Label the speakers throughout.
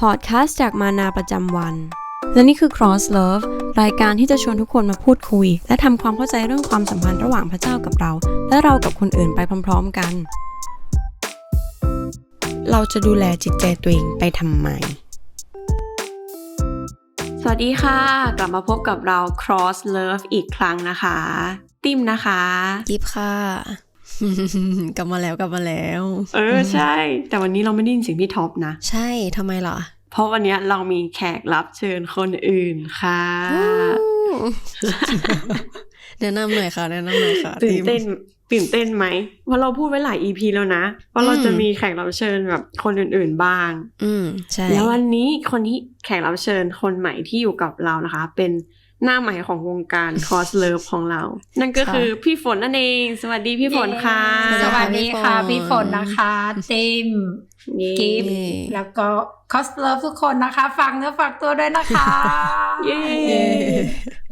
Speaker 1: พอดแคสต์จากมานาประจำวัน และนี่คือ Cross Love รายการที่จะชวนทุกคนมาพูดคุย และทำความเข้าใจเรื่องความสัมพันธ์ระหว่างพระเจ้ากับเรา และเรากับคนอื่นไปพร้อมๆกัน เราจะดูแลจิตใจตัวเองไปทำไม สวัสดีค่ะ กลับมาพบกับเรา Cross Love อีกครั้งนะคะ ติมนะคะ
Speaker 2: กิฟค่ะ กลับมาแล้วกลับมาแล้ว
Speaker 1: เออใช่ แต่วันนี้เราไม่ได้ยินเสียงพี่ท็อปนะ
Speaker 2: ใช่ทำไมล่ะ
Speaker 1: เพราะวันนี้เรามีแขกรับเชิญคนอื่นค่ะ
Speaker 2: แนะนำหน่อยค่ะแนะนำหน่อยค่ะ
Speaker 1: ตื่นเต้น
Speaker 2: ทีม
Speaker 1: ตื่นเต้นไหมเพราะเราพูดไว้หลาย EP แล้วนะว่าเรา
Speaker 2: อืม
Speaker 1: จะมีแขกรับเชิญแบบคนอื่นๆบ้าง
Speaker 2: อืมใช่
Speaker 1: แล้ววันนี้คนที่แขกรับเชิญคนใหม่ที่อยู่กับเรานะคะ เป็น หน้าใหม่ของวงการ Cross Love ของเรา นั่นก็คือพี่ฝนนั่นเอง สวัสดีพี่ฝนค่ะ
Speaker 3: สวัสดีค่ะ พี่ฝนนะคะติม
Speaker 1: เย้
Speaker 3: กิฟต์แล้วก็คอสเลิฟทุกคนนะคะ ฟังเนื้อฝากตัวด้วยนะคะ
Speaker 1: เย้
Speaker 2: เย้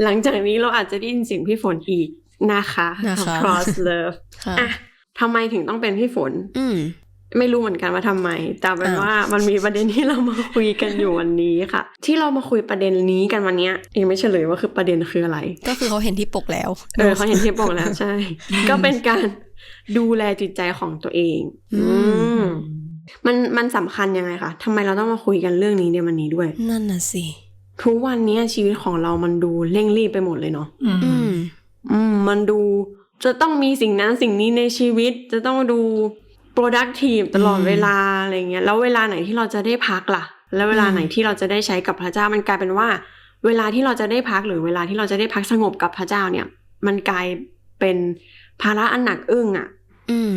Speaker 1: หลังจากนี้เราอาจจะได้ยินเสียงพี่ฝนอีกนะคะ
Speaker 2: นะคะ
Speaker 1: ของ Cross Love
Speaker 2: ค่ะ
Speaker 1: อะทำไมถึงต้องเป็นพี่ฝน
Speaker 2: อืม
Speaker 1: ไม่รู้เหมือนกันว่าทำไม แต่เป็น
Speaker 2: อ่า
Speaker 1: ว่ามันมีประเด็นที่เรามาคุยกันอยู่วันนี้ค่ะ ที่เรามาคุยประเด็นนี้กันวันเนี้ยยังไม่เฉลยว่าคือประเด็นคืออะไร
Speaker 2: ก็คือเขาเห็นที่ปกแล้ว
Speaker 1: เออเขาเห็นเทียบบอกแล้วใช่ ก็เป็นการดูแลจิตใจของตัวเอง
Speaker 2: อืม
Speaker 1: อืมมันมันสำคัญยังไงคะทำไมเราต้องมาคุยกันเรื่องนี้ในวันนี้ด้วย
Speaker 2: นั่นน่ะสิ
Speaker 1: ทุกวันนี้ชีวิตของเรามันดูเร่งรีบไปหมดเลยเนาะ
Speaker 3: อืม
Speaker 2: อืม
Speaker 1: อืมมันดูจะต้องมีสิ่งนั้นสิ่งนี้ในชีวิต จะต้องดู productive ตลอด
Speaker 2: อืม
Speaker 1: เวลาอะไรเงี้ยแล้วเวลาไหนที่เราจะได้พักล่ะ แล้วเวลา
Speaker 2: อืม
Speaker 1: ไหนที่เราจะได้ใช้กับพระเจ้ามันกลายเป็นว่า เวลาที่เราจะได้พักหรือเวลาที่เราจะได้พักสงบกับพระเจ้าเนี่ย มันกลายเป็นภาระอันหนักอึ้งอะ
Speaker 2: อืม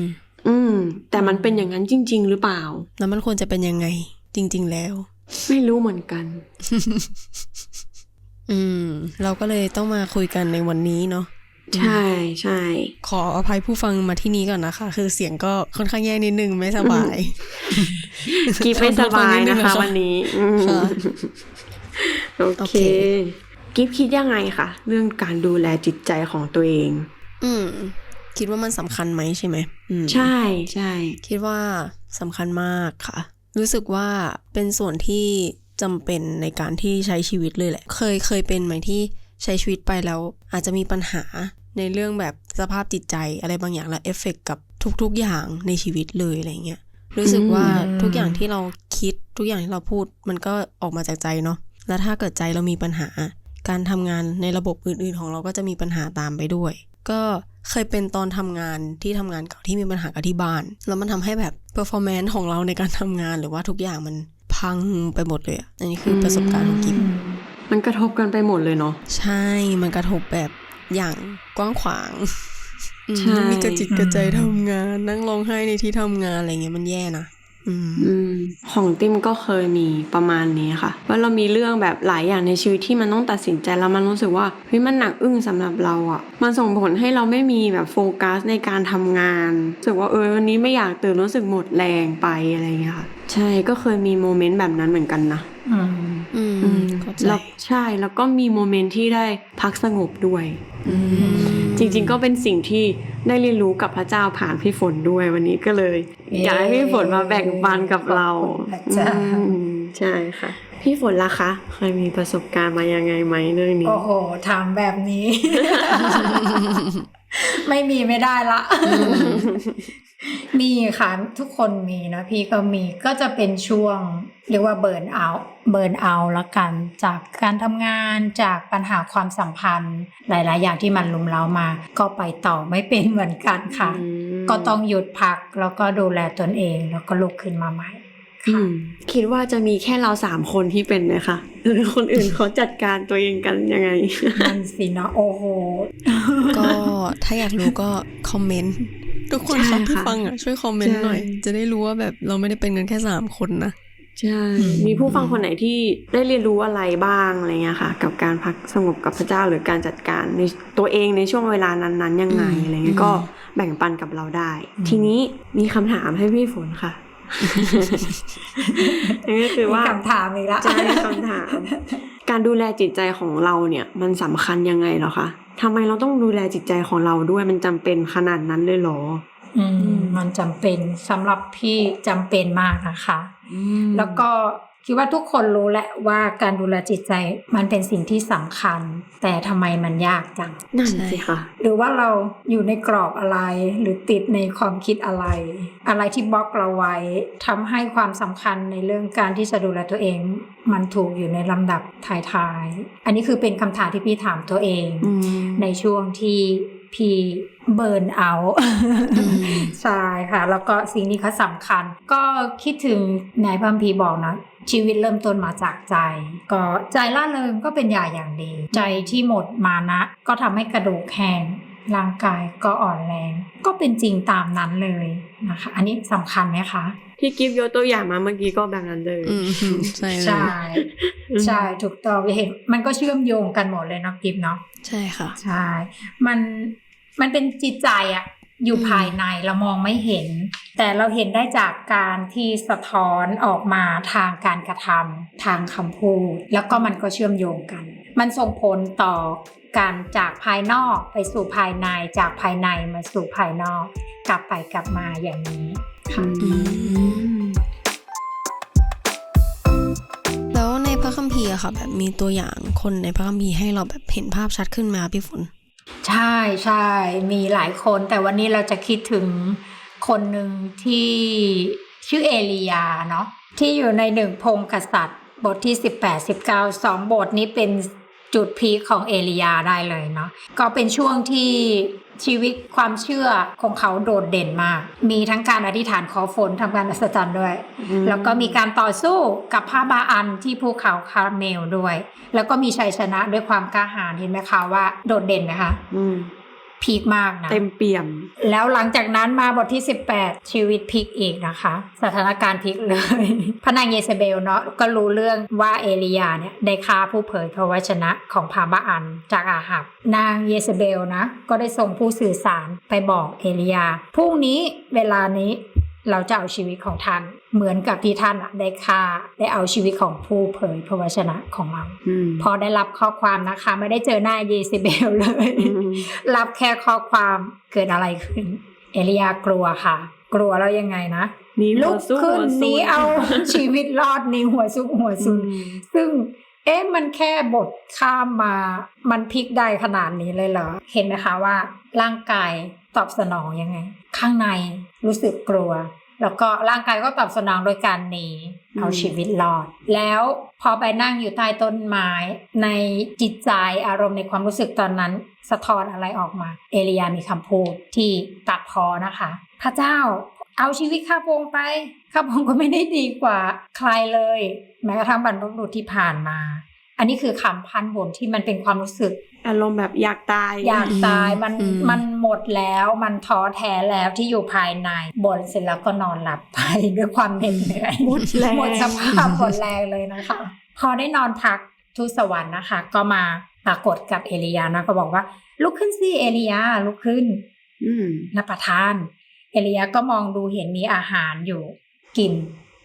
Speaker 1: อืม แต่มันเป็นอย่างนั้นจริง ๆ หรือเปล่า
Speaker 2: แล้วมันควรจะเป็นยังไง จริง ๆ แล้ว
Speaker 1: ไม่รู้เหมือนกัน
Speaker 2: อืม เราก็เลยต้องมาคุยกันในวันนี้เนาะ
Speaker 1: ใช่ใช่
Speaker 2: ขออภัยผู้ฟังมาที่นี้ก่อนนะคะ คือเสียงก็ค่อนข้างแย่นิดนึงไม่สบาย
Speaker 1: กีไม่สบายนะคะ
Speaker 2: ขอโทษนิดนึงนะคะ
Speaker 1: วันนี้อืม
Speaker 2: ค่ะ
Speaker 1: โอ
Speaker 2: โอ
Speaker 1: เค
Speaker 2: เค
Speaker 1: กิฟคิดยังไงคะเรื่องการดูแลจิตใจของตัวเอง
Speaker 2: อืม คิดว่ามันสำคัญไหมใช่ไหมอืม
Speaker 1: ใช่ใช่
Speaker 2: คิดว่าสำคัญมากค่ะ รู้สึกว่าเป็นส่วนที่จำเป็นในการที่ใช้ชีวิตเลยแหละ เคยเคยเป็นไหมที่ใช้ชีวิตไปแล้วอาจจะมีปัญหา ในเรื่องแบบสภาพจิตใจอะไรบางอย่างแล้วเอฟเฟกกับทุกๆอย่างในชีวิตเลยอะไรเงี้ยรู้สึกว่า
Speaker 3: อืม
Speaker 2: ทุกอย่างที่เราคิดทุกอย่างที่เราพูดมันก็ออกมาจากใจเนาะแล้วถ้าเกิดใจเรามีปัญหา การทำงานในระบบอื่นๆ ของเราก็จะมีปัญหาตามไปด้วย ก็เคยเป็นตอนทำงานที่ทำงานเก่าที่มีปัญหากับที่บ้าน แล้วมันทำให้แบบ performance ของเราในการทำงานหรือว่าทุกอย่างมันพังไปหมดเลยอะอันนี้คือประสบการณ์ของกิฟ
Speaker 1: มันกระทบกันไปหมดเลยเนาะ
Speaker 2: ใช่มันกระทบแบบ อย่างกว้างขวางอืม
Speaker 1: ใช่
Speaker 2: มีกระจิตกระใจทำงาน นั่งร้องไห้ในที่ทำงานอะไรเงี้ยมันแย่นะอืม
Speaker 1: อืม ของติมก็เคยมีประมาณนี้ค่ะ ว่าเรามีเรื่องแบบหลายอย่างในชีวิตที่มันต้องตัดสินใจแล้วมันรู้สึกว่าเฮ้ยมันหนักอึ้งสำหรับเราอะ่ะ มันส่งผลให้เราไม่มีแบบโฟกัสในการทำงานรู้สึกว่าเออวันนี้ไม่อยากตื่นรู้สึกหมดแรงไปอะไรเงี้ยค่ะ ใช่ก็เคยมีโมเมนต์แบบนั้นเหมือนกันนะ
Speaker 3: อืม
Speaker 2: อืม
Speaker 1: อืม
Speaker 2: เข้าใจ
Speaker 1: แล้วใช่แล้วก็มีโมเมนต์ที่ได้พักสงบด้วย
Speaker 2: อืม
Speaker 1: จริง ๆ ก็เป็นสิ่งที่ได้เรียนรู้กับพระเจ้าผ่านพี่ฝนด้วยวันนี้ก็เลย
Speaker 3: เย้
Speaker 1: อยากให้พี่ฝนมาแบ่งปันกับเรา
Speaker 3: ขอบคุณพระเจ้า
Speaker 1: อืมใช่ค่ะ พี่ฝนล่ะคะ เคยมีประสบการณ์มายังไงไหมเรื่องนี้
Speaker 3: โอ้โหถามแบบนี้ ไม่มีไม่ได้ละ มีค่ะทุกคนมีนะพี่ก็มีก็จะเป็นช่วง เรียกว่าเบิร์นเอาเบิร์นเอาละกัน จากการทำงานจากปัญหาความสัมพันธ์ หลาย ๆ อย่างที่มันลุมเล้ามา ก็ไปต่อไม่เป็นเหมือนกันค่ะ
Speaker 1: อืม
Speaker 3: ก็ต้องหยุดพักแล้วก็ดูแลตนเอง แล้วก็ลุกขึ้นมาใหม่
Speaker 1: อืมคิดว่าจะมีแค่เราสามคนที่เป็นไหมคะหรือคนอื่นเขาจัดการตัวเองกันยังไง
Speaker 3: นั่นสินะโอ้โห
Speaker 2: ก็ถ้าอยากรู้ก็คอมเมนต์ ทุกคน
Speaker 1: ใช่
Speaker 2: ฟังที่
Speaker 1: ค่ะ
Speaker 2: ฟังอะช่วยคอมเมนต์
Speaker 1: ใช่
Speaker 2: หน่อย จะได้รู้ว่าแบบเราไม่ได้เป็นกันแค่สามคนนะ
Speaker 1: ใช่
Speaker 3: อืม
Speaker 1: มีผู้ฟังคนไหนที่ได้เรียนรู้อะไรบ้างอะไรเงี้ยค่ะ กับการพักสงบกับพระเจ้าหรือการจัดการในตัวเองในช่วงเวลานั้นๆยังไง
Speaker 2: อืม
Speaker 1: อะไรเงี้ย
Speaker 2: อืม
Speaker 1: ก็แบ่งปันกับเราได้ ทีนี้มีคำถามให้พี่ฝนค่ะนั่นก็คือว่า
Speaker 3: มีคำถามอีกละ
Speaker 1: ใช่คำถาม การดูแลจิตใจของเราเนี่ย มันสำคัญยังไงเหรอคะ ทำไมเราต้องดูแลจิตใจของเราด้วยมันจำเป็นขนาดนั้นเลยเหรอ
Speaker 3: อืม มันจำเป็นสำหรับพี่จำเป็นมากนะคะแล้วก็ คิดว่าทุกคนรู้แหละว่าการดูแลจิตใจมันเป็นสิ่งที่สำคัญ แต่ทำไมมันยากจัง
Speaker 1: นั่นสิค่ะ
Speaker 3: หรือว่าเราอยู่ในกรอบอะไร หรือติดในความคิดอะไร อะไรที่บล็อกเราไว้ทำให้ความสำคัญในเรื่องการที่จะดูแลตัวเอง มันถูกอยู่ในลำดับท้ายๆ อันนี้คือเป็นคำถามที่พี่ถามตัวเอง
Speaker 2: อืม
Speaker 3: ในช่วงที่พี่เบิร์นเอา
Speaker 2: อืม
Speaker 3: ใช่ค่ะ แล้วก็สิ่งนี้ก็สำคัญ ก็คิดถึงนายพัมพีร์บอกนะ ชีวิตเริ่มต้นมาจากใจ ก็ใจล่าเริงก็เป็นยาอย่างดี ใจที่หมดมานะ ก็ทำให้กระดูกแห้ง ร่างกายก็อ่อนแรง ก็เป็นจริงตามนั้นเลยนะคะ อันนี้สำคัญไหมคะ
Speaker 1: ที่กิฟยกตัวอย่างมาเมื่อกี้ก็แบบนั้นเลย
Speaker 2: อืมใช่เลย
Speaker 3: ใช่ใช่ถูกต้องเห็นมันก็เชื่อมโยงกันหมดเลยเนาะกิฟเนาะ
Speaker 2: ใช่ค่ะ
Speaker 3: ใช่ มันมันเป็นจิตใจอะอยู่
Speaker 2: อืม
Speaker 3: ภายในเรามองไม่เห็น แต่เราเห็นได้จากการที่สะท้อนออกมาทางการกระทำทางคำพูด แล้วก็มันก็เชื่อมโยงกัน มันส่งผลต่อการจากภายนอกไปสู่ภายในจากภายในมาสู่ภายนอก กลับไปกลับมาอย่างนี้ค่ะ
Speaker 1: อืม
Speaker 2: แล้วในพระคัมภีร์อะค่ะแบบมีตัวอย่างคนในพระคัมภีร์ให้เราแบบเห็นภาพชัดขึ้นไหมคะพี่ฝน
Speaker 3: ใช่ใช่มีหลายคนแต่วันนี้เราจะคิดถึงคนหนึ่งที่ชื่อเอลียาเนาะที่อยู่ในหนึ่งพงศ์กษัตริย์ บทที่ 18 19สองบทนี้เป็น จุดพีคของเอลียาได้เลยเนาะก็เป็นช่วงที่ชีวิตความเชื่อของเขาโดดเด่นมาก มีทั้งการอธิษฐานขอฝนทำการอัศจรรย์ด้วย แล้วก็มีการต่อสู้กับพระบาอันที่ภูเขาคาร์เมลด้วย แล้วก็มีชัยชนะด้วยความกล้าหาญเห็นไหมคะว่าโดดเด่นไหมคะ
Speaker 1: อืม
Speaker 3: พีคมากนะ
Speaker 1: เต็มเปี่ยม
Speaker 3: แล้วหลังจากนั้นมาบทที่ 18 ชีวิตพลิกอีกนะคะ สถานการณ์พลิกเลยพระนางเยเซเบลเนาะก็รู้เรื่องว่าเอลียาเนี่ยได้ฆ่าผู้เผยพระวจนะของพาบาอันจากอาหับ นางเยเซเบลนะ ก็ได้ส่งผู้สื่อสารไปบอกเอลียาพรุ่งนี้เวลานี้ เราจะเอาชีวิตของท่าน เหมือนกับที่ท่านอะได้ฆ่าได้เอาชีวิตของผู้เผยพระวจนะของเรา
Speaker 1: อืม
Speaker 3: พอได้รับข้อความนะคะ ไม่ได้เจอหน้าเยเซเบลเลย
Speaker 1: อืม
Speaker 3: รับแค่ข้อความเกิดอะไรขึ้น เอลียากลัวค่ะ กลัวแล้วยังไงนะ
Speaker 1: นี่
Speaker 3: ลุกขึ้นหนีเอาชีวิตรอดหนีหัวซุกหัวซุนซึ่ง เอ๊ะมันแค่บทข้ามมา มันพลิกได้ขนาดนี้เลยเหรอ เห็นไหมคะว่า ร่างกายตอบสนองยังไง ข้างในรู้สึกกลัว แล้วก็ร่างกายก็ตอบสนองโดยการหนีเอาชีวิตรอด แล้วพอไปนั่งอยู่ใต้ต้นไม้ ในจิตใจอารมณ์ในความรู้สึกตอนนั้น สะท้อนอะไรออกมา เอลียามีคำพูดที่ตัดพอนะคะ พระเจ้า เอาชีวิตข้าพงไปข้าพงก็ไม่ได้ดีกว่าใครเลย แม้กระทั่งบรรพบุรุษที่ผ่านมา อันนี้คือคำพันบนที่มันเป็นความรู้สึก
Speaker 1: อารมณ์แบบอยากตาย
Speaker 3: อยากตายมัน
Speaker 2: อืม
Speaker 3: มันหมดแล้วมันท้อแท้แล้วที่อยู่ภายในบนเสร็จแล้วก็นอนหลับไปด้วยความเหน็ดเหนื่อย
Speaker 1: หมดแรง
Speaker 3: หมดสภาพหมดแรงเลยนะคะ พอได้นอนพักทูตสวรรค์นะคะ ก็มาปรากฏกับเอลียานะก็บอกว่า ลุกขึ้นสิเอลียาลุกขึ้น
Speaker 1: อืม
Speaker 3: รับประทาน เอลียาก็มองดูเห็นมีอาหารอยู่กิน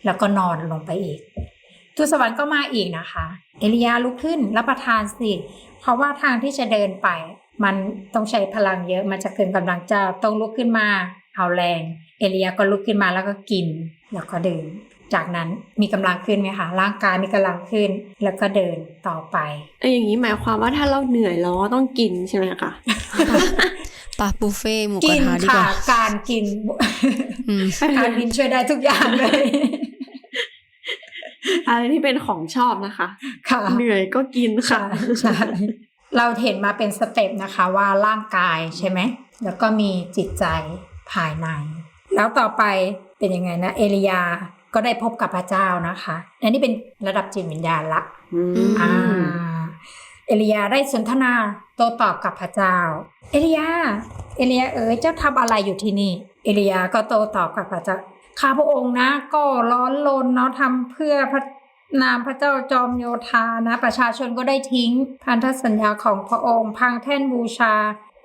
Speaker 3: แล้วก็นอนลงไปอีกทูตสวรรค์ก็มาอีกนะคะ เอลียาลุกขึ้นรับประทานสิเพราะว่าทางที่จะเดินไป มันต้องใช้พลังเยอะมันจะเกินกำลังจะต้องลุกขึ้นมาเอาแรง เอลียาก็ลุกขึ้นมาแล้วก็กินแล้วก็เดินจากนั้นมีกำลังขึ้นไหมคะร่างกายมีกำลังขึ้น แล้วก็เดินต่อไป
Speaker 1: เอ้ยอย่างนี้หมายความว่าถ้าเราเหนื่อยเราก็ต้องกินใช่ไหมคะ
Speaker 2: ปาบุฟเฟ่ต์หมูก
Speaker 3: กิ
Speaker 2: ระ
Speaker 3: น
Speaker 2: ทะดีก
Speaker 3: ค่ะ
Speaker 2: ว่า
Speaker 3: การกิน
Speaker 2: อืม
Speaker 3: การกินช่วยได้ทุกอย่างเลย
Speaker 1: อะไรที่เป็นของชอบนะคะ
Speaker 3: ค่ะ
Speaker 1: เหนื่อยก็กินค่ะ
Speaker 3: ใช่ เราเห็นมาเป็นสเต็ปนะคะว่าร่างกายใช่ไหม แล้วก็มีจิตใจภายใน แล้วต่อไปเป็นยังไงนะ เอลียาก็ได้พบกับพระเจ้านะคะ อันนี้เป็นระดับจิตวิญญาณละ
Speaker 1: อืม
Speaker 3: อ่า เอลียาได้สนทนาโต้ตอบกับพระเจ้า เอลียา เอลียาเอ๋ยเจ้าทำอะไรอยู่ที่นี่ เอลียาก็โต้ตอบกับพระเจ้าข้าพระองค์นะ ก็ร้อนรนเนาะทำเพื่อพระนามพระเจ้าจอมโยธานะ ประชาชนก็ได้ทิ้ง พันธสัญญาของพระองค์ พังแท่นบูชา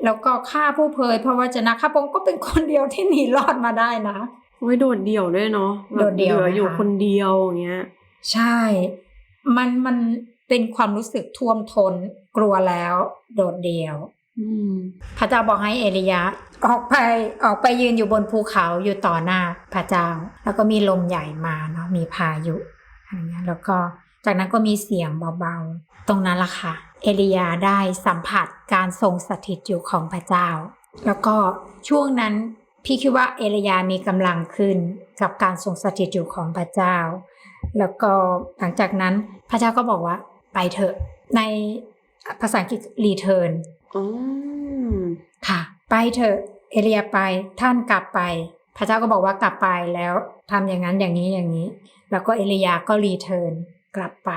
Speaker 3: แล้วก็ฆ่าผู้เผยพระวจนะข้าพระองค์ก็เป็นคนเดียวที่หนีรอดมาได้นะ
Speaker 1: โอ้ยโดดเดี่ยวด้วยเนาะ
Speaker 3: โดดเดี่ยว
Speaker 1: หลืออยู่
Speaker 3: นะคะ
Speaker 1: คนเดียวอย่างเงี้ย
Speaker 3: ใช่ มันมัน เป็นความรู้สึกท่วมทนกลัวแล้ว โดดเดี่ยว
Speaker 1: อืม
Speaker 3: พระเจ้าบอกให้เอลียะ ออกไปออกไปยืนอยู่บนภูเขาอยู่ต่อหน้าพระเจ้า แล้วก็มีลมใหญ่มาเนาะมีพายุอะไรเงี้ยแล้วก็จากนั้นก็มีเสียงเบาๆ ตรงนั้นล่ะค่ะ เอลียาได้สัมผัสการทรงสถิตอยู่ของพระเจ้า แล้วก็ช่วงนั้นพี่คิดว่าเอลียามีกำลังขึ้นกับการทรงสถิตอยู่ของพระเจ้า แล้วก็หลังจากนั้นพระเจ้าก็บอกว่า ไปเถอะ ในภาษาอังกฤษ return
Speaker 1: อ๋อ
Speaker 3: ค่ะ ไปเถอะเอเลียไปท่านกลับไป พระเจ้าก็บอกว่ากลับไปแล้วทำอย่างนั้นอย่างนี้อย่างนี้ แล้วก็เอลียาก็รีเทิร์นกลับไป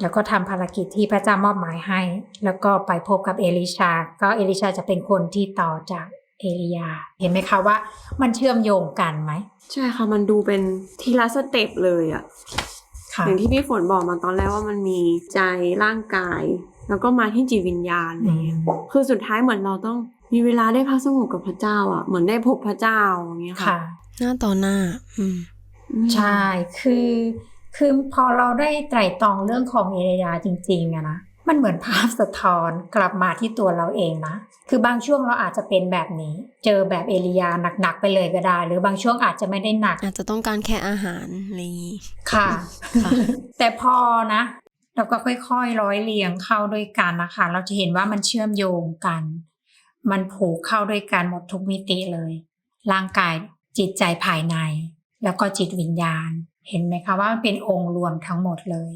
Speaker 3: แล้วก็ทำภารกิจที่พระเจ้ามอบหมายให้ แล้วก็ไปพบกับเอลิชา ก็เอลิชาจะเป็นคนที่ต่อจากเอลียา เห็นไหมคะว่ามันเชื่อมโยงกันไหม
Speaker 1: ใช่ค่ะ มันดูเป็นทีละสเต็ปเลยอะ
Speaker 3: ค่ะ
Speaker 1: อย่างที่พี่ฝนบอกมาตอนแรกว่ามันมีใจร่างกาย แล้วก็มาที่จิตวิญญาณอะไรเงี้ยคือสุดท้ายเหมือนเราต้องมีเวลาได้พักสงบกับพระเจ้าอะเหมือนได้พบพระเจ้าอย่างเงี้ยค่ะ
Speaker 3: ค่ะ
Speaker 2: หน้าต่อหน้าอืม
Speaker 1: อืม
Speaker 3: ใช่คือคือพอเราได้ไตร่ตรองเรื่องของเอเลียาจริงๆอะนะมันเหมือนภาพสะท้อนกลับมาที่ตัวเราเองนะ คือบางช่วงเราอาจจะเป็นแบบนี้ เจอแบบเอลียาหนักๆไปเลยก็ได้ หรือบางช่วงอาจจะไม่ได้หนัก
Speaker 2: อาจจะต้องการแค่อาหารอะไรอย่างงี้
Speaker 3: ค่ะ
Speaker 2: ค่ะ
Speaker 3: แต่พอนะ เราก็ค่อยๆร้อยเรียงเข้าด้วยกันนะคะ เราจะเห็นว่ามันเชื่อมโยงกัน มันผูกเข้าด้วยกันหมดทุกมิติเลย ร่างกายจิตใจภายใน แล้วก็จิตวิญญาณ เห็นไหมคะว่ามันเป็นองค์รวมทั้งหมดเลย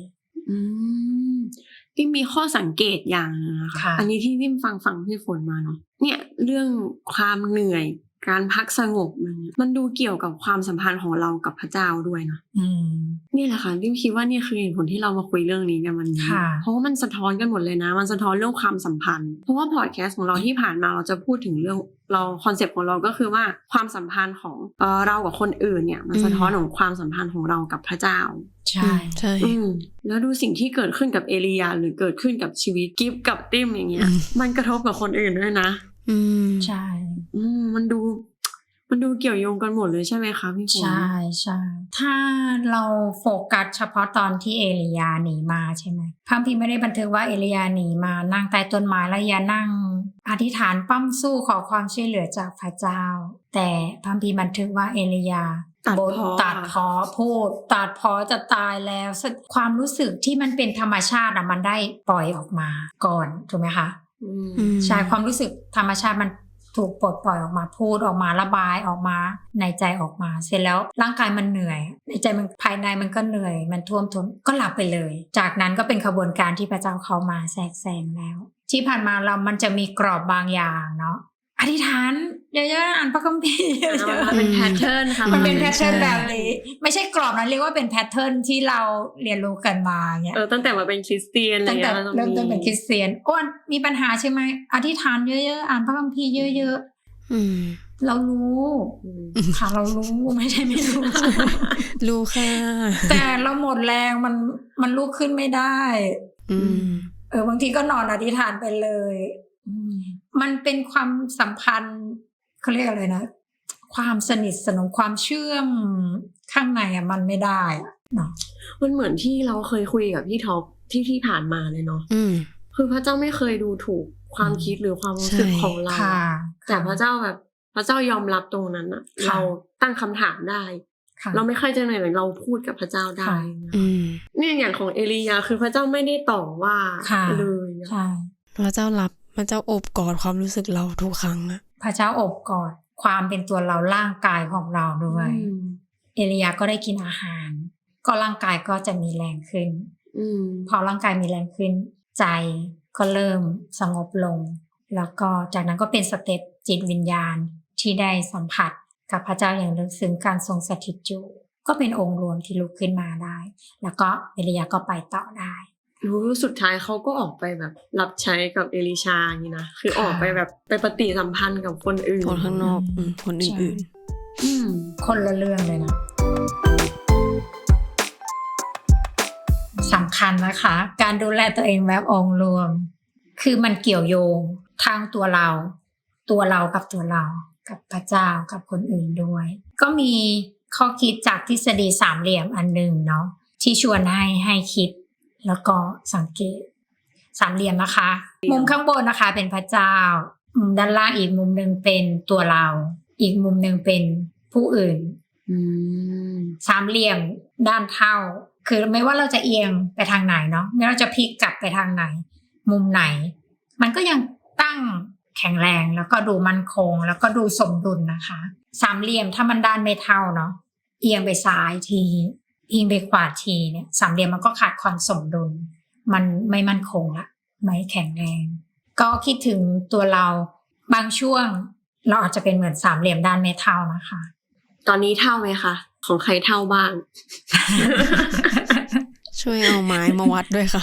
Speaker 1: อืมที่มีข้อสังเกตอย่างหนึงนะคะ
Speaker 3: ค่ะ
Speaker 1: อันนี้ที่ทิมฟังฟังพี่ฝนมาเนาะเนี่ยเรื่องความเหนื่อย การพักสงบมันยมันดูเกี่ยวกับความสัมพันธ์ของเรากับพระเจ้าด้วยนะ
Speaker 3: อืม
Speaker 1: นี่แหละค่ะทิมคิดว่านี่คือเหตุผลที่เรามาคุยเรื่องนี้กันวันนี้
Speaker 3: ค่ะ
Speaker 1: เพราะว่ามันสะท้อนกันหมดเลยนะ มันสะท้อนเรื่องความสัมพันธ์ เพราะว่าพอดแคสต์ของเราที่ผ่านมาเราจะพูดถึงเรื่องเราคอนเซปต์ของเราก็คือว่าความสัมพันธ์ของเอ่อเรากับคนอื่นเนี่ย มันสะท้อนของความสัมพันธ์ของเรากับพระเจ้า
Speaker 3: ใช่
Speaker 2: ใช่
Speaker 1: อืมแล้วดูสิ่งที่เกิดขึ้นกับเอลียาหรือเกิดขึ้นกับชีวิตกิฟกับติ้มอย่างเงี้ย
Speaker 2: อืม
Speaker 1: มันกระทบกับคนอื่นด้วยนะ
Speaker 2: อืม
Speaker 3: ใช่
Speaker 1: อืมมันดู มันดูเกี่ยวโยงกันหมดเลยใช่ไหมคะพี่ฝน
Speaker 3: ใช่ใช่ถ้าเราโฟกัสเฉพาะตอนที่เอลียาหนีมาใช่ไหมพระคัมพีร์ไม่ได้บันทึกว่าเอลียาหนีมานั่งใต้ต้นไม้แล้วยานั่ง อธิษฐานปั้มสู้ขอความช่วยเหลือจากพระเจ้า แต่พระคัมพีร์บันทึกว่าเอลียา
Speaker 1: ตัด
Speaker 3: บ่น
Speaker 1: พ้อ
Speaker 3: ตัดพอพูดตัดพอจะตายแล้วซึ่งความรู้สึกที่มันเป็นธรรมชาติอะมันได้ปล่อยออกมาก่อนถูกไหมคะ
Speaker 1: อืม
Speaker 2: อืม
Speaker 3: ใช่ความรู้สึกธรรมชาติมัน ถูกปลดปล่อยออกมาพูดออกมาระบายออกมา ในใจออกมา เสร็จแล้วร่างกายมันเหนื่อย ในใจมันภายในมันก็เหนื่อย มันท่วมท้นก็หลับไปเลย จากนั้นก็เป็นขบวนการที่พระเจ้าเข้ามาแทรกแซงแล้ว ที่ผ่านมาเรามันจะมีกรอบบางอย่างเนาะอธิษฐาน ยอะๆอ่านพระคัมภีร์เย
Speaker 1: เอา
Speaker 3: อะ
Speaker 1: มาเป็นแพทเทิร์นค่ะ
Speaker 3: ๆมันเป็นแพทเทิร์น
Speaker 2: ใช่
Speaker 3: แบบนี้ ไม่ใช่กรอบนะเรียกว่าเป็นแพทเทิร์นที่เราเรียนรู้กันมาเนี่ย
Speaker 1: เออตั้งแต่มาเป็นคริสเตียนอะไร
Speaker 3: ตั้งแต่
Speaker 1: เงี้ย
Speaker 3: เริ่มต้นเป็นคริสเตียนอ้วนมีปัญหาใช่ไหมอธิษฐานเยอะๆอ่านพระคัมภีร์เยอะ
Speaker 2: อืม
Speaker 3: ๆเรารู้
Speaker 1: อืม
Speaker 3: ค่ะเรารู้ไม่ใช่ไม่รู้
Speaker 2: รู้ค่ะ
Speaker 3: แต่เราหมดแรงมันมันลุกขึ้นไม่ได้
Speaker 2: อืม
Speaker 3: เออบางทีก็นอนอธิษฐานไปเลยอืมมันเป็นความสัมพันธ์ เขาเรียกอะไรนะ ความสนิทสนมความเชื่อมข้างในอะมันไม่ได้อะเนาะ
Speaker 1: มันเหมือนที่เราเคยคุยกับพี่ท็อปที่ที่ผ่านมาเลยเนาะ
Speaker 2: อืม
Speaker 1: คือพระเจ้าไม่เคยดูถูกความคิดหรือความรู้สึก
Speaker 2: ใช่
Speaker 1: ของเรา
Speaker 3: ค่ะ
Speaker 1: แต่พระเจ้าแบบ พระเจ้ายอมรับตรงนั้นอะ
Speaker 3: ค่ะ
Speaker 1: เราตั้งคำถามได้
Speaker 3: ค่ะ
Speaker 1: เราไม่ค่อยจะเหนื่อยเราพูดกับพระเจ้าได้
Speaker 3: ค่ะ
Speaker 2: อืม
Speaker 1: เนี่ยอย่างของเอลียาคือพระเจ้าไม่ได้ต่อว่า
Speaker 3: ค่ะ
Speaker 1: เลยอะ
Speaker 3: ใช่
Speaker 2: พระเจ้ารับพระเจ้าโอบกอดความรู้สึกเราทุกครั้งอะ
Speaker 3: พระเจ้าอบกอดความเป็นตัวเราร่างกายของเราด้วย
Speaker 1: อืม
Speaker 3: เอลียาก็ได้กินอาหาร ก็ร่างกายก็จะมีแรงขึ้น
Speaker 1: อืม
Speaker 3: พอร่างกายมีแรงขึ้น ใจก็เริ่มสงบลง แล้วก็จากนั้นก็เป็นสเต็ปจิตวิญญาณที่ได้สัมผัสกับพระเจ้าอย่างลึกซึ้งการทรงสถิตอยู่ก็เป็นองค์รวมที่ลุกขึ้นมาได้ แล้วก็เอลียาก็ไปต่อได้
Speaker 1: รู้สุดท้ายเขาก็ออกไปแบบ รับใช้กับเอลิชาอย่างนี้นะ คือ
Speaker 3: ค่ะ
Speaker 1: ออกไปแบบไปปฏิสัมพันธ์กับคนอื่น
Speaker 2: คนข้างนอกอืมคนอื่น
Speaker 1: อืม
Speaker 3: คนละเรื่องเลยนะสำคัญนะคะ การดูแลตัวเองแบบองค์รวม คือมันเกี่ยวโยงทางตัวเรา ตัวเรากับตัวเรา กับพระเจ้ากับคนอื่นด้วย ก็มีข้อคิดจากทฤษฎีสามเหลี่ยมอันหนึ่งเนาะที่ชวนให้ให้คิด แล้วก็สังเกตสามเหลี่ยมนะคะ มุมข้างบนนะคะ เป็นพระเจ้า มุมด้านล่างอีกมุมหนึ่งเป็นตัวเรา อีกมุมหนึ่งเป็นผู้อื่น
Speaker 1: อืม
Speaker 3: สามเหลี่ยมด้านเท่า คือไม่ว่าเราจะเอียงไปทางไหนเนาะไม่ว่าเราจะพลิกกลับไปทางไหน มุมไหน มันก็ยังตั้งแข็งแรงแล้วก็ดูมั่นคง แล้วก็ดูสมดุลนะคะ สามเหลี่ยมถ้ามันด้านไม่เท่าเนาะเอียงไปซ้ายทีเอี ยงไปขวาทีเนี่ยสามเหลี่ยมมันก็ขาดความสมดุล มันไม่มั่นคงละไม่แข็งแรง ก็คิดถึงตัวเราบางช่วง เราอาจจะเป็นเหมือนสามเหลี่ยมด้านไม่เท่านะคะ
Speaker 1: ตอนนี้เท่าไหมคะของใครเท่าบ้าง
Speaker 2: ช่วยเอาไม้มาวัดด้วยค่ะ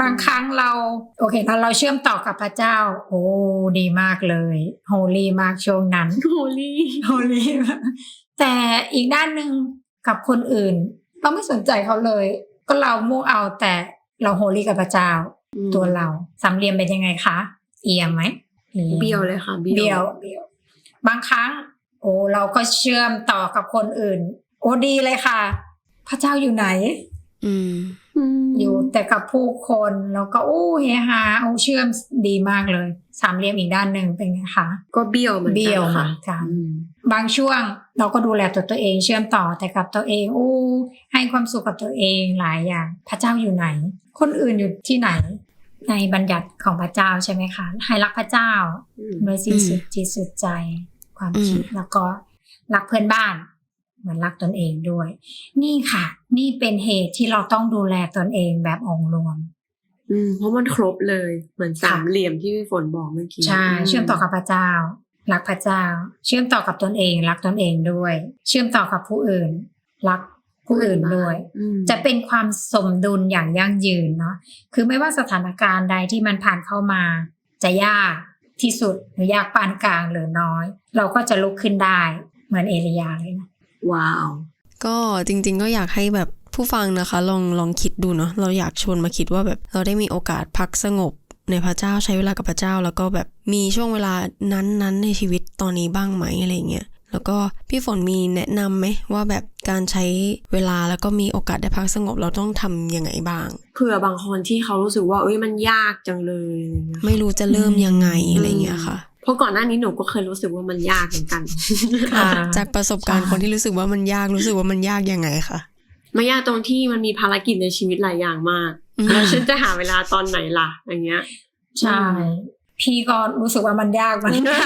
Speaker 3: บางครั้งเรา โอเคถ้าเราเชื่อมต่อกับพระเจ้า โอ้ดีมากเลยโฮลี่มากช่วงนั้น
Speaker 1: โฮลี่
Speaker 3: โฮลี่มาก แต่อีกด้านหนึ่งกับคนอื่น เราไม่สนใจเขาเลย ก็เรามุ่งเอาแต่เราโฮลี่กับพระเจ้า ตัวเราสามเหลี่ยมเป็นยังไงคะเอียงไหมอีง
Speaker 1: เบี้ยวเลยค่ะ
Speaker 3: เบี้ยวเบี้ยว บางครั้ง โอ้เราก็เชื่อมต่อกับคนอื่น โอ้ดีเลยค่ะ พระเจ้าอยู่ไหน
Speaker 2: อืม
Speaker 1: ม
Speaker 3: อยู่แต่กับผู้คนแล้วก็โอ้เฮฮาโอ้เชื่อมดีมากเลย สามเหลี่ยมอีกด้านหนึ่งเป็นไงคะ
Speaker 1: ก็เบี้ยวเหมือนกัน
Speaker 3: เบี้ยวเหมื
Speaker 1: ค่ะ
Speaker 3: อนกัน
Speaker 1: อืม
Speaker 3: บางช่วงเราก็ดูแลตัวตัวเองเชื่อมต่อแต่กับตัวเองอู้ให้ความสุขกับตัวเองหลายอย่าง พระเจ้าอยู่ไหน คนอื่นอยู่ที่ไหน ในบัญญัติของพระเจ้าใช่ไหมคะให้รักพระเจ้า
Speaker 1: อืม
Speaker 3: ด้วยสิ้น
Speaker 2: อืม
Speaker 3: สุดจิตสุดใจความคิด
Speaker 2: อืม
Speaker 3: แล้วก็รักเพื่อนบ้านเหมือนรักตนเองด้วย นี่ค่ะ นี่เป็นเหตุที่เราต้องดูแลตนเองแบบองค์รวม
Speaker 1: อืมเพราะมันครบเลยเหมือนสามเหลี่ยมที่พี่ฝนบอกเมื่อกี้
Speaker 3: ใช่เชื่อมต่อกับพระเจ้า รักพระเจ้า เชื่อมต่อกับตนเอง รักตนเองด้วย เชื่อมต่อกับผู้อื่น รักผู้อื่นด้วย
Speaker 1: อืม
Speaker 3: จะเป็นความสมดุลอย่างยั่งยืนเนาะคือไม่ว่าสถานการณ์ใดที่มันผ่านเข้ามา จะยากที่สุดหรือยากปานกลางหรือน้อย เราก็จะลุกขึ้นได้ เหมือนเอลียาเลยนะ
Speaker 1: ว้าว
Speaker 2: ก็จริง ๆ ก็อยากให้แบบผู้ฟังนะคะ ลองลองคิดดูเนาะเราอยากชวนมาคิดว่าแบบเราได้มีโอกาสพักสงบ ในพระเจ้าใช้เวลากับพระเจ้า แล้วก็แบบมีช่วงเวลานั้นๆ ในชีวิตตอนนี้บ้างไหมอะไรเงี้ยแล้วก็พี่ฝนมีแนะนำไหมว่าแบบการใช้เวลาแล้วก็มีโอกาสได้พักสงบเราต้องทำยังไงบ้าง
Speaker 1: เผื่อบางคนที่เขารู้สึกว่าเอ้ยมันยากจังเลยอะไรเงี้ย
Speaker 2: ไม่รู้จะเริ่มยังไงอะไรเงี้ยค่ะ
Speaker 1: เพราะก่อนหน้านี้หนูก็เคยรู้สึกว่ามันยากเหมือนกัน
Speaker 3: อ่า
Speaker 2: จากประสบการณ์
Speaker 3: ใช่
Speaker 2: คนที่รู้สึกว่ามันยากรู้สึกว่ามันยากยังไงคะ
Speaker 1: มันยากตรงที่มันมีภารกิจในชีวิตหลายอย่างมาก
Speaker 2: อืม
Speaker 1: แล้วฉันจะหาเวลาตอนไหนล่ะอย่างเงี้ย
Speaker 3: ใช่ พี่ก็รู้สึกว่ามันยากเหมันกัน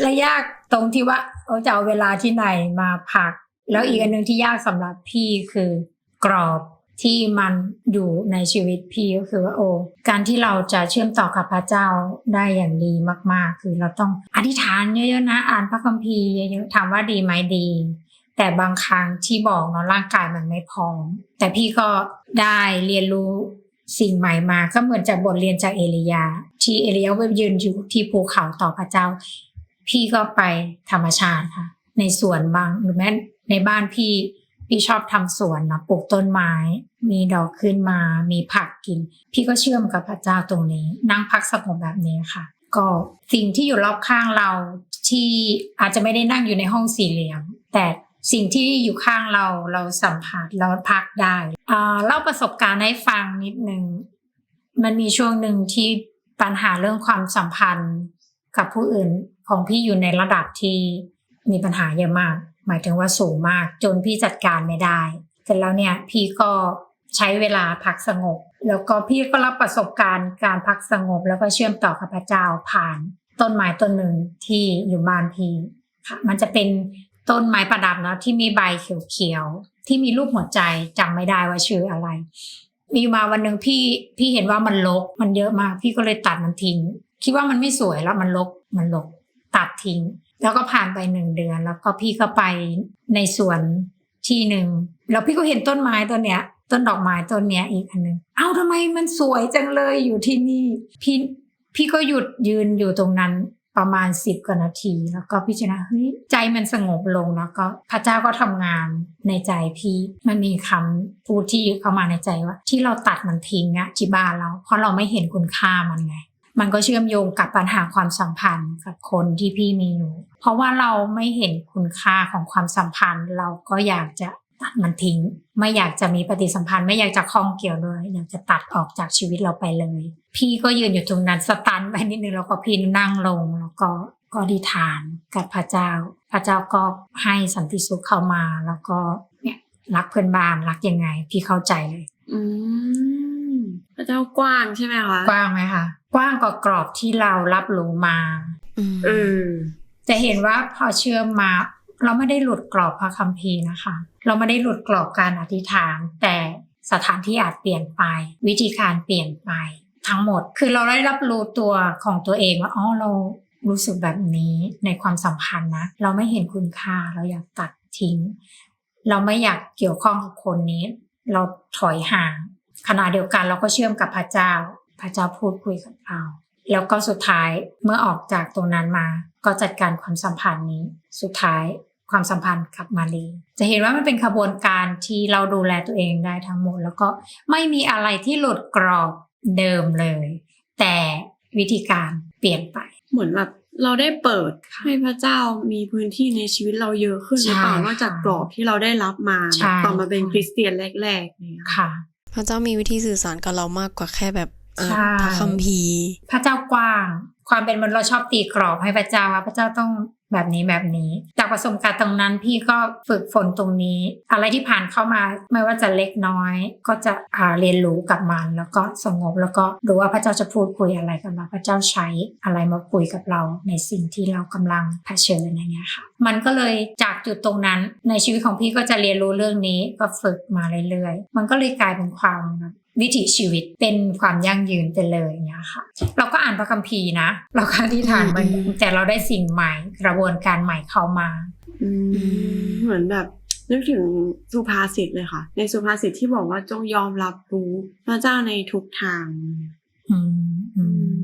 Speaker 3: และยากตรงที่ว่าเราจะเอาเวลาที่ไหนมาพัก แล้วอีกอันหนึ่งที่ยากสำหรับพี่คือกรอบที่มันอยู่ในชีวิตพี่ก็คือว่าโอ้การที่เราจะเชื่อมต่อกับพระเจ้าได้อย่างดีมาก ๆ คือเราต้องอธิษฐานเยอะๆนะ อ่านพระคัมภีร์เยอะๆถามว่าดีไหมดี แต่บางครั้งที่บอกเนาะร่างกายมันไม่พร้อม แต่พี่ก็ได้เรียนรู้สิ่งใหม่มาก็เหมือนจากบทเรียนจากเอลียา ที่เอลียาไปยืนอยู่ที่ภูเขาต่อพระเจ้า พี่ก็ไปธรรมชาติค่ะ ในสวนบางหรือแม้ในบ้านพี่พี่ชอบทำสวนเนาะปลูกต้นไม้ มีดอกขึ้นมา มีผักกิน พี่ก็เชื่อมกับพระเจ้าตรงนี้ นั่งพักสงบแบบนี้ค่ะ ก็สิ่งที่อยู่รอบข้างเราที่อาจจะไม่ได้นั่งอยู่ในห้องสี่เหลี่ยมแต่ สิ่งที่อยู่ข้างเราเราสัมผัสเราพักได้เล่าประสบการณ์ให้ฟังนิดนึงมันมีช่วงหนึ่งที่ปัญหาเรื่องความสัมพันธ์กับผู้อื่นของพี่อยู่ในระดับที่มีปัญหาเยอะมาก หมายถึงว่าสูงมาก จนพี่จัดการไม่ได้เสร็จแล้วเนี่ยพี่ก็ใช้เวลาพักสงบ แล้วก็พี่ก็รับประสบการณ์การพักสงบ แล้วก็เชื่อมต่อกับพระเจ้าผ่านต้นไม้ต้นหนึ่งที่อยู่บ้านพี่ค่ะมันจะเป็น ต้นไม้ประดับเนาะที่มีใบเขียวๆที่มีรูปหัวใจจำไม่ได้ว่าชื่ออะไร มีมาวันหนึ่งพี่พี่เห็นว่ามันรกมันเยอะมาก พี่ก็เลยตัดมันทิ้ง คิดว่ามันไม่สวยแล้วมันรกมันรกตัดทิ้ง แล้วก็ผ่านไปหนึ่งเดือน แล้วก็พี่ก็ไปในสวนที่หนึ่งแล้วพี่ก็เห็นต้นไม้ต้นเนี้ย ต้นดอกไม้ต้นเนี้ยอีกอันหนึ่งเอ้าทำไมมันสวยจังเลยอยู่ที่นี่พี่พี่ก็หยุดยืนอยู่ตรงนั้น ประมาณสิบกว่านาที แล้วก็พิจารณาเฮ้ยใจมันสงบลงแล้วก็พระเจ้าก็ทำงานในใจพี่มันมีคำพูดที่เข้ามาในใจว่า ที่เราตัดมันทิ้งอะที่บ้านเรา เพราะเราไม่เห็นคุณค่ามันไง มันก็เชื่อมโยงกับปัญหาความสัมพันธ์กับคนที่พี่มีอยู่ เพราะว่าเราไม่เห็นคุณค่าของความสัมพันธ์ เราก็อยากจะ ตัดมันทิ้ง ไม่อยากจะมีปฏิสัมพันธ์ไม่อยากจะคล้องเกี่ยวเลยอยากจะตัดออกจากชีวิตเราไปเลย พี่ก็ยืนอยู่ตรงนั้นสตันไปนิดนึงแล้วก็พี่นั่งลงแล้วก็ก็อธิษฐานกับพระเจ้าพพระเจ้าก็ให้สันติสุขเข้ามาแล้วก็เนี่ยรักเพื่อนบ้านรักยังไง พี่เข้าใจเลย
Speaker 1: อืมพระเจ้ากว้างใช่ไหมคะ
Speaker 3: กว้างไหมคะกว้างกว่ากรอบที่เรารับรู้มา
Speaker 2: อืม
Speaker 1: เออ
Speaker 3: จะเห็นว่าพอเชื่อมมา เราไม่ได้หลุดกรอบพระคัมภีร์นะคะ เราไม่ได้หลุดกรอบการอธิษฐาน แต่สถานที่อาจเปลี่ยนไป วิธีการเปลี่ยนไป ทั้งหมด คือเราได้รับรู้ตัวของตัวเองว่าอ๋อเรารู้สึกแบบนี้ในความสัมพันธ์นะ เราไม่เห็นคุณค่าเราอยากตัดทิ้ง เราไม่อยากเกี่ยวข้องกับคนนี้ เราถอยห่างขณะเดียวกันเราก็เชื่อมกับพระเจ้า พระเจ้าพูดคุยกับเราแล้วก็สุดท้ายเมื่อออกจากตรงนั้นมา ก็จัดการความสัมพันธ์นี้ สุดท้าย ความสัมพันธ์กลับมาดีจะเห็นว่ามันเป็นขบวนการที่เราดูแลตัวเองได้ทั้งหมด แล้วก็ไม่มีอะไรที่หลุดกรอบเดิมเลย แต่วิธีการเปลี่ยนไป
Speaker 1: เหมือนแบบเราได้เปิด
Speaker 3: ค่ะ
Speaker 1: ให้พระเจ้ามีพื้นที่ในชีวิตเราเยอะขึ้นหรือเปล่า
Speaker 3: ใช่
Speaker 1: นอกจากกรอบที่เราได้รับมา
Speaker 3: ใช่
Speaker 1: แบบตอนมาเป็นคริสเตียนแรกๆเนี่ย
Speaker 3: ค่ะ
Speaker 2: พระเจ้ามีวิธีสื่อสารกับเรามากกว่าแค่แบบอะ
Speaker 3: ใช่
Speaker 2: พระคัมภีร์
Speaker 3: พระเจ้ากว้าง ความเป็นมนุษย์เราชอบตีกรอบให้พระเจ้าว่าพระเจ้าต้อง แบบนี้แบบนี้ จากประสบการณ์ตรงนั้นพี่ก็ฝึกฝนตรงนี้ อะไรที่ผ่านเข้ามาไม่ว่าจะเล็กน้อย ก็จะเรียนรู้กับมันแล้วก็สงบแล้วก็ดูว่าพระเจ้าจะพูดคุยอะไรกับเราพระเจ้าใช้อะไรมาคุยกับเรา ในสิ่งที่เรากำลังเผชิญอย่างเงี้ยค่ะ มันก็เลยจากจุดตรงนั้นในชีวิตของพี่ก็จะเรียนรู้เรื่องนี้ก็ฝึกมาเรื่อยๆ มันก็เลยกลายเป็นความ วิถีชีวิตเป็นความยั่งยืนไปเลยเนี่ยค่ะ เราก็อ่านพระคัมภีร์นะ เราก็อธิษฐานมันแต่เราได้สิ่งใหม่กระบวนการใหม่เข้ามา
Speaker 1: อืมเหมือนแบบนึกถึงสุภาษิตเลยค่ะ ในสุภาษิตที่บอกว่าจงยอมรับรู้พระเจ้าในทุกทาง
Speaker 3: อืมอืม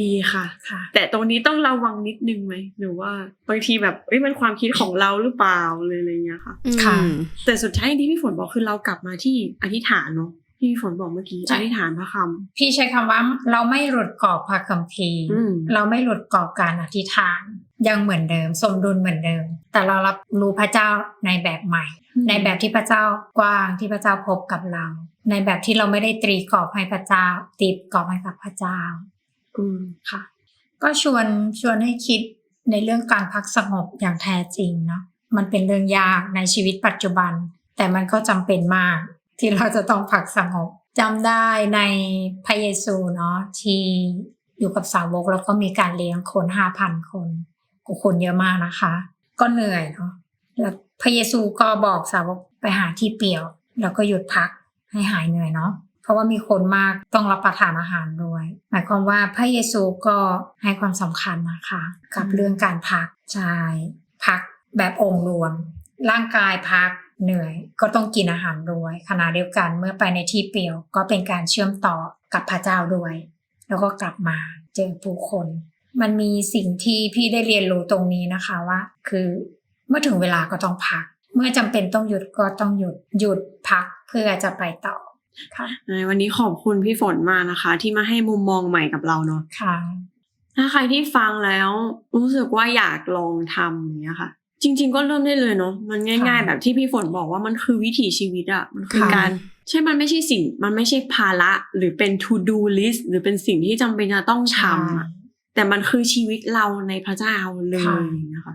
Speaker 1: ดีค่ะ
Speaker 3: ค่ะ
Speaker 1: แต่ตรงนี้ต้องระวังนิดนึงไหมหรือว่าบางทีแบบเอ้ยมันความคิดของเราหรือเปล่าเลยอะไรเงี้ยค่ะ
Speaker 3: ค่ะ
Speaker 2: อืม
Speaker 1: แต่สุดท้ายที่พี่ฝนบอกคือเรากลับมาที่อธิษฐานเนาะที่ พี่ฝนบอกเมื่อกี้
Speaker 3: ใช่
Speaker 1: อธิษฐานพระคำ
Speaker 3: พี่ใช้คำว่าเราไม่หลุดกรอบพระคัมภีร์
Speaker 1: อืม
Speaker 3: เราไม่หลุดกรอบการอธิษฐาน ยังเหมือนเดิม สมดุลเหมือนเดิม แต่เรารับรู้พระเจ้าในแบบใหม่ในแบบที่พระเจ้ากว้างที่พระเจ้าพบกับเรา ในแบบที่เราไม่ได้ตรีกรอบให้พระเจ้าตีกรอบให้กับพระเจ้า
Speaker 1: อืม
Speaker 3: ค่ะ ก็ชวนชวนให้คิดในเรื่องการพักสงบอย่างแท้จริงเนาะมันเป็นเรื่องยากในชีวิตปัจจุบัน แต่มันก็จำเป็นมาก ที่เราจะต้องพักสงบจำได้ในพระเยซูเนาะที่อยู่กับสาวกแล้วก็มีการเลี้ยงคนห้าพันคนโอ้คนเยอะมากนะคะ ก็เหนื่อยเนาะแล้วพระเยซูก็บอกสาวกไปหาที่เปลี่ยว แล้วก็หยุดพักให้หายเหนื่อยเนาะเพราะว่ามีคนมากต้องรับประทานอาหารด้วย หมายความว่าพระเยซูก็ให้ความสำคัญนะคะ กับ
Speaker 1: อืม
Speaker 3: เรื่องการพักใช่พักแบบองค์รวม ร่างกายพัก เหนื่อย ก็ต้องกินอาหารด้วย ขณะเดียวกันเมื่อไปในที่เปลี่ยว ก็เป็นการเชื่อมต่อกับพระเจ้าด้วย แล้วก็กลับมาเจอผู้คน มันมีสิ่งที่พี่ได้เรียนรู้ตรงนี้นะคะว่า คือเมื่อถึงเวลาก็ต้องพัก เมื่อจำเป็นต้องหยุดก็ต้องหยุดหยุดพักเพื่อจะไปต่อค่ะ
Speaker 1: ในวันนี้ขอบคุณพี่ฝนมากนะคะ ที่มาให้มุมมองใหม่กับเราเนาะ
Speaker 3: ค่ะ
Speaker 1: ถ้าใครที่ฟังแล้วรู้สึกว่าอยากลองทำอย่างเงี้ยค่ะ จริง ๆ ก็เริ่มได้เลยเนาะมันง่าย
Speaker 3: ค่ะ
Speaker 1: ๆแบบที่พี่ฝนบอกว่ามันคือวิถีชีวิตอะมันคือ
Speaker 3: ค่ะ
Speaker 1: การใช่มันไม่ใช่สิ่ง มันไม่ใช่ภาระหรือเป็น to do list หรือเป็นสิ่งที่จำเป็นจะต้องทำอะแต่มันคือชีวิตเราในพระเจ้าเลย
Speaker 3: ค่ะ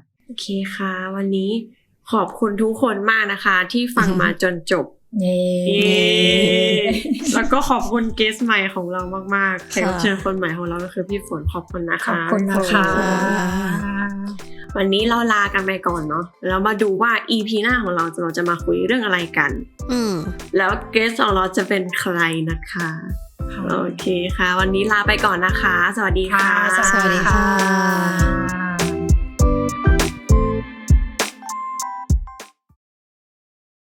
Speaker 3: เย้
Speaker 1: เย้แล้วก็ขอบคุณเกสใหม่ของเรามากๆแขกรับเชิญคนใหม่ของเราก็คือพี่ฝนขอบคุณนะคะ
Speaker 3: ขอบคุณนะคะ
Speaker 1: วันนี้เราลากันไปก่อนเนาะแล้วมาดูว่า EP หน้าของเราเราจะมาคุยเรื่องอะไรกัน
Speaker 2: อืม
Speaker 1: แล้วเกสของเราจะเป็นใครนะคะ
Speaker 3: ค่ะ
Speaker 1: โอเคค่ะ วันนี้ลาไปก่อนนะคะ สวัสดีค่ะ
Speaker 3: ค่ะ
Speaker 2: สวัสดีค่ะ